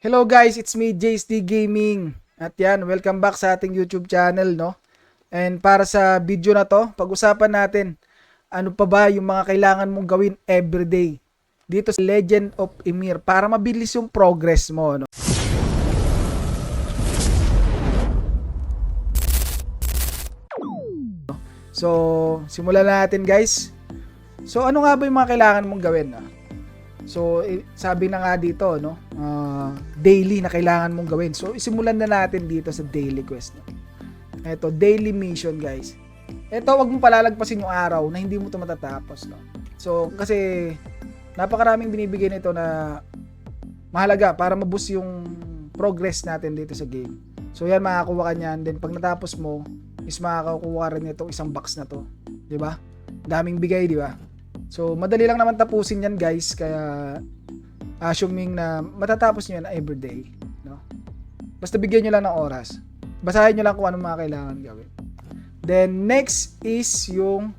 Hello guys, it's me JST Gaming. At yan, welcome back sa ating YouTube channel, no? And para sa video na to, pag-usapan natin ano pa ba yung mga kailangan mong gawin everyday dito sa Legend of Emir para mabilis yung progress mo, no? So, simulan na natin guys. So, ano nga ba yung mga kailangan mong gawin? No? So, eh, sabi na nga dito, no? ah, daily na kailangan mong gawin. So, isimulan na natin dito sa daily quest. No? Ito, daily mission, guys. Ito, wag mo palalagpasin yung araw na hindi mo ito matatapos, no? So, kasi napakaraming binibigay nito na mahalaga para maboost yung progress natin dito sa game. So, yan, makakuha ka niyan. Then, pag natapos mo, is makakakuha ka rin itong isang box na to. 'Di ba? Daming bigay, di ba? So, madali lang naman tapusin yan, guys. Kaya, assuming na matatapos nyo yan everyday. No? Basta bigyan nyo lang ng oras. Basahin nyo lang kung ano mga kailangan gawin. Then, next is yung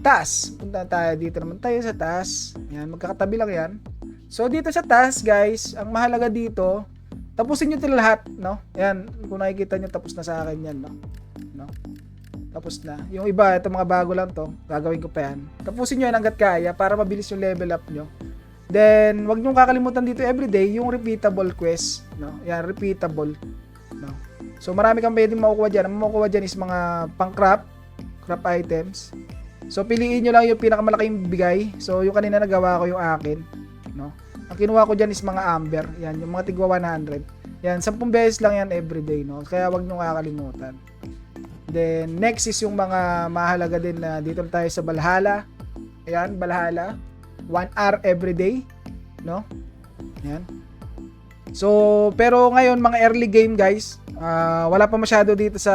task. Punta tayo dito naman tayo sa task. Yan, magkakatabi lang yan. So, dito sa task, guys, ang mahalaga dito, tapusin nyo ito lahat, no? Yan, kung nakikita nyo, tapos na sa akin yan, no? no? Tapos na. Yung iba, ito mga bago lang to. Gagawin ko pa yan. Tapusin nyo yan hanggat kaya para mabilis yung level up nyo. Then, wag nyo kakalimutan dito everyday yung repeatable quest. No? Yan, repeatable. No? So, marami kang pwedeng makukuha dyan. Ang makukuha dyan is mga pang-craft, craft items. So, piliin nyo lang yung pinakamalaking bigay. So, yung kanina nagawa ko yung akin. No? Ang kinuha ko dyan is mga amber. Yan, yung mga tigwa 100. Yan, 10 beses lang yan everyday. No? Kaya wag nyo kakalimutan. Then, next is yung mga mahalaga din na dito tayo sa Valhalla. Ayan, Valhalla. 1 hour every day. No? Ayan. So, pero ngayon, mga early game guys, ah, wala pa masyado dito sa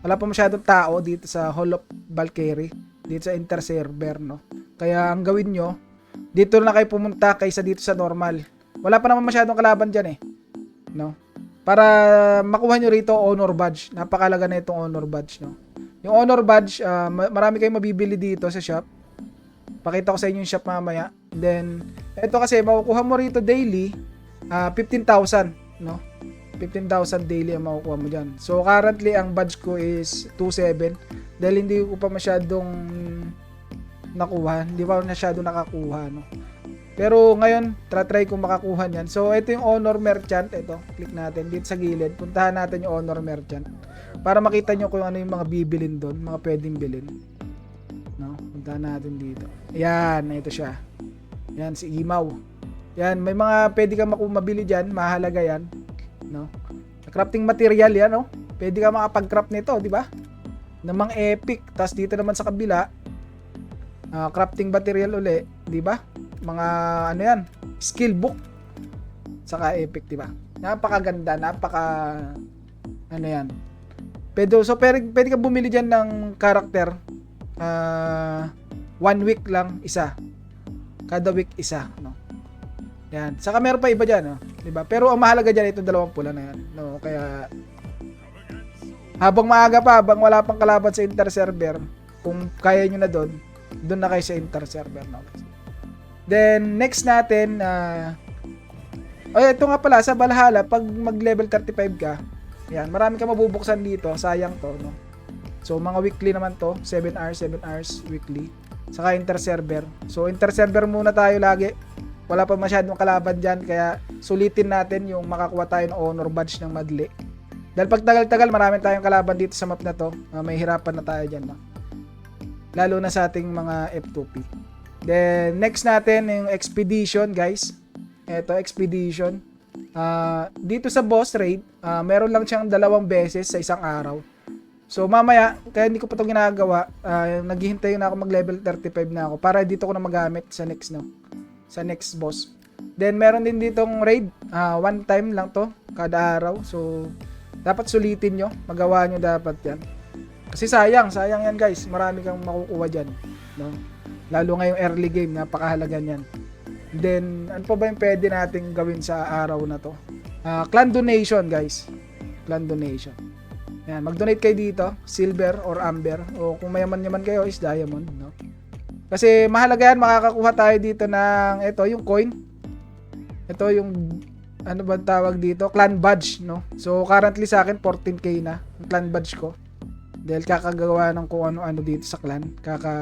wala pa masyadong tao dito sa Hall of Valkyrie, dito sa inter server, no? Kaya ang gawin nyo, dito na kayo pumunta kaysa dito sa normal. Wala pa naman masyadong kalaban dyan eh. No? Para makuha nyo rito honor badge. Napakalaga na itong honor badge, no? Yung honor badge, ma- marami kayong mabibili dito sa shop. Pakita ko sa inyo yung shop mamaya. Then, ito kasi makukuha mo rito daily, ah, 15,000, no? 15,000 daily ang makukuha mo dyan. So, currently, ang badge ko is 2.7. Dahil hindi ko pa masyadong nakuha. Hindi pa masyado nakakuha, no? Pero ngayon, try ko makakuha niyan. So, ito yung honor merchant. Ito, click natin dito sa gilid. Puntahan natin yung honor merchant. Para makita nyo kung ano yung mga bibilin doon. Mga pwedeng bilhin. No? Puntahan natin dito. Ayan, ito siya. Yan, si Imaw. Yan, may mga pwede ka mabili dyan. Mahalaga yan. No? Crafting material yan, no? Pwede ka makapag-craft nito, di ba? Namang epic. Tapos dito naman sa kabila, ah, crafting material uli, di ba? Mga ano yan, skill book. Saka epic, di ba? Napakaganda, napaka ano yan. Pwede, so pwede, pwede ka bumili diyan ng character uh, one week lang isa. Kada week isa, no. Yan. Saka meron pa iba diyan, no? 'Di ba? Pero ang mahalaga diyan itong dalawang pula na yan, no. Kaya habang maaga pa, habang wala pang kalaban sa inter server, kung kaya nyo na doon, doon na kayo sa inter server, no. Then, next natin, uh, oh, ito nga pala, sa Valhalla, pag mag-level 35 ka, yan, marami ka mabubuksan dito, sayang to, no? So, mga weekly naman to, 7 hours, 7 hours weekly. Saka inter-server. So, inter-server muna tayo lagi. Wala pa masyadong kalaban dyan, kaya sulitin natin yung makakuha tayo ng honor badge ng madli. Dahil pag tagal-tagal, marami tayong kalaban dito sa map na to, uh, may hirapan na tayo dyan, no? Lalo na sa ating mga F2P. Then, next natin yung expedition, guys. Ito, expedition. Uh, dito sa boss raid, uh, meron lang siyang dalawang beses sa isang araw. So, mamaya, kaya hindi ko pa ito ginagawa, uh, naghihintay na ako mag-level 35 na ako para dito ko na magamit sa next, no? Sa next boss. Then, meron din ditong raid. Uh, one time lang to, kada araw. So, dapat sulitin nyo. Magawa nyo dapat yan. Kasi sayang, sayang yan guys. Marami kang makukuha dyan. No? Lalo ngayong early game, napakahalaga niyan. Then, ano pa ba yung pwede nating gawin sa araw na to? Uh, clan donation, guys. Clan donation. Yan, mag-donate kayo dito, silver or amber. O kung mayaman naman kayo, is diamond, no? Kasi mahalaga yan, makakakuha tayo dito ng, ito, yung coin. Ito, yung ano ba tawag dito? Clan badge, no? So, currently sa akin, 14k na ang clan badge ko. Dahil kakagawa ng kung ano-ano dito sa clan. Kaka...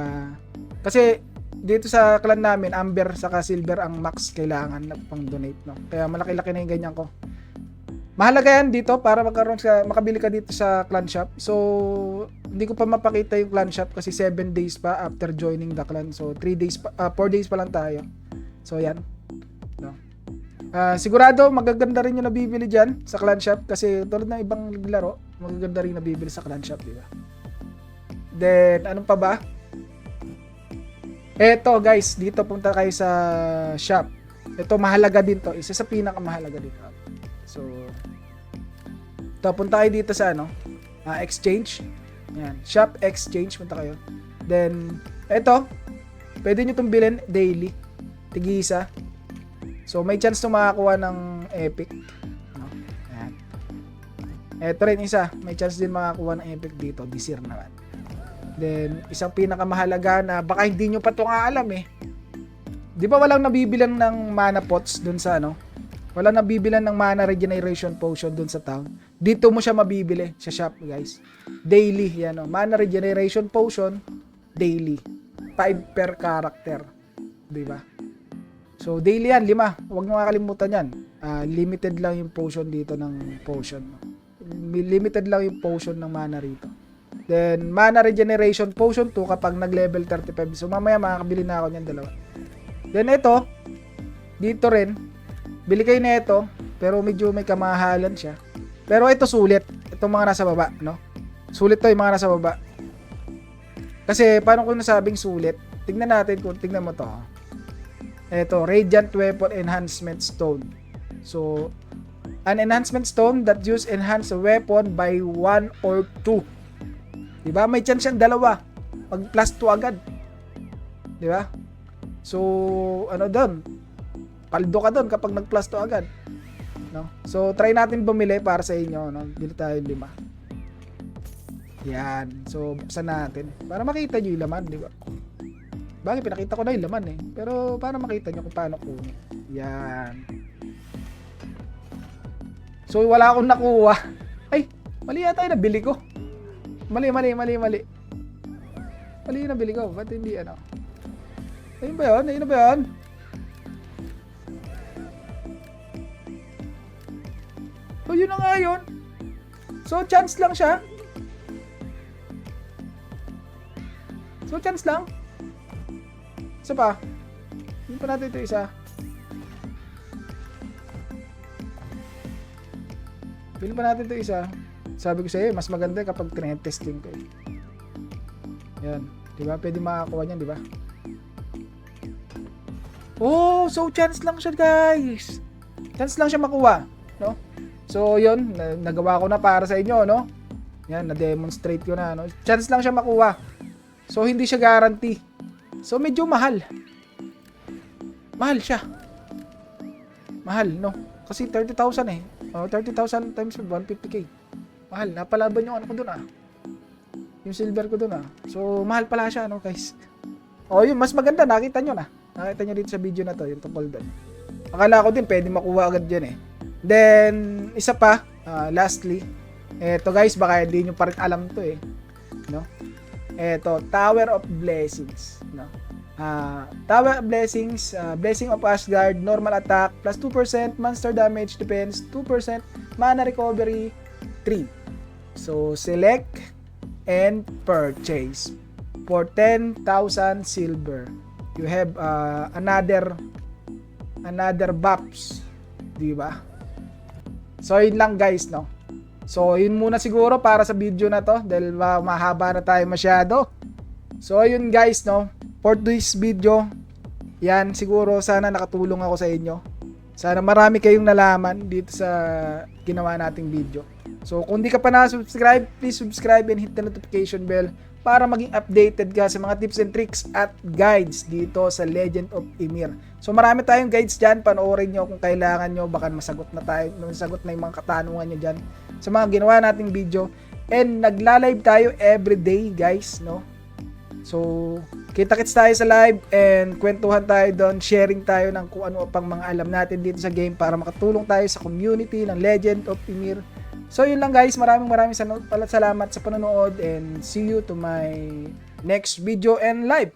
Kasi, dito sa clan namin, Amber saka Silver ang max kailangan na pang donate, no? Kaya malaki-laki na yung ganyan ko. Mahalaga yan dito para magkaroon sa makabili ka dito sa clan shop. So, hindi ko pa mapakita yung clan shop kasi 7 days pa after joining the clan. So, 3 days pa, 4 days pa lang tayo. So, yan. No. Ah, sigurado magaganda rin yung nabibili diyan sa clan shop kasi tulad ng ibang laro, magaganda rin nabibili sa clan shop, di ba? Then, anong pa ba? Eto guys, dito punta kayo sa shop. Ito mahalaga din to, isa sa pinakamahalaga dito. So, ito, punta kayo dito sa ano, ah, exchange. Yan, shop exchange, punta kayo. Then, ito, pwede nyo itong bilhin daily. Tigisa. So, may chance na makakuha ng epic. No? Yan. Ito rin isa, may chance din makakuha ng epic dito, disir naman. Then, isang pinakamahalaga na baka hindi nyo pa ito nga alam eh. Di ba walang nabibilang ng mana pots dun sa ano? Walang nabibilan ng mana regeneration potion dun sa town. Dito mo siya mabibili sa shop, guys. Daily, yan o. Mana regeneration potion, daily. 5 per character. Di ba? So, daily yan, lima. Huwag nyo kakalimutan yan. Ah, limited lang yung potion dito ng potion. Limited lang yung potion ng mana rito. Then, mana regeneration potion 2 kapag nag-level 35. So, mamaya makakabili na ako niyan dalawa. Then, ito, dito rin, bili kayo na ito, pero medyo may kamahalan siya. Pero ito sulit. Itong mga nasa baba, no? Sulit to yung mga nasa baba. Kasi, paano ko nasabing sulit? Tingnan natin kung tingnan mo to. Ito, Radiant Weapon Enhancement Stone. So, an enhancement stone that use enhance a weapon by 1 or 2. Diba? May chance siyang dalawa. Pag plus 2 agad. Diba? So, ano doon? Paldo ka doon kapag nag plus 2 agad. No? So, try natin bumili para sa inyo. No? Bili tayo lima. Yan. So, buksan natin. Para makita nyo yung laman, di ba? Bagay, pinakita ko na yung laman eh. Pero, para makita nyo kung paano kunin. Yan. So, wala akong nakuha. Ay, mali yata yung nabili ko. Mali, mali, mali, mali. Mali yung nabili ko. Ba't hindi ano? Ayun ba yun? Ayun ba yun? So, yun na nga yun. So, chance lang siya. So, chance lang. Isa pa. Hindi pa natin ito isa. Bilhin pa natin ito isa. Sabi ko sa'yo, mas maganda kapag tinetesting ko. eh. Yan. Di ba? Pwede makakuha niyan, di ba? Oh, so chance lang siya, guys. Chance lang siya makuha, no? So, yun, na- nagawa ko na para sa inyo, no? Yan, na-demonstrate ko na, no? Chance lang siya makuha. So, hindi siya guarantee. So, medyo mahal. Mahal siya. Mahal, no? Kasi 30,000 eh. Oh, 30,000 times 150k. Mahal. Napalaban yung ano ko dun ah. Yung silver ko dun ah. So, mahal pala siya, no, guys? Oh, yun. Mas maganda. Nakita nyo na. Nakita nyo dito sa video na to. Yung tungkol dun. Akala ko din, pwede makuha agad yan eh. Then, isa pa, ah, lastly, eto guys, baka hindi nyo pa rin alam to eh. No? Eto, Tower of Blessings. No? Ah, Tower of Blessings, ah, Blessing of Asgard, normal attack, plus 2%, monster damage, defense, 2%, mana recovery, 3. So, select and purchase. For 10,000 silver, you have ah, another another buffs. Di ba? So, yun lang guys, no? So, yun muna siguro para sa video na to dahil ma- mahaba na tayo masyado. So, yun guys, no? For this video, yan, siguro sana nakatulong ako sa inyo. Sana marami kayong nalaman dito sa ginawa nating video. So, kung di ka pa na-subscribe, please subscribe and hit the notification bell para maging updated ka sa mga tips and tricks at guides dito sa Legend of Emir. So, marami tayong guides dyan. Panoorin nyo kung kailangan nyo. Baka masagot na tayo, masagot na yung mga katanungan nyo dyan sa mga ginawa nating video. And nagla-live tayo every day, guys, no? So, kita-kits tayo sa live and kwentuhan tayo doon, sharing tayo ng kung ano pang mga alam natin dito sa game para makatulong tayo sa community ng Legend of Ymir. So, yun lang guys. Maraming maraming sal- salamat sa panonood and see you to my next video and live.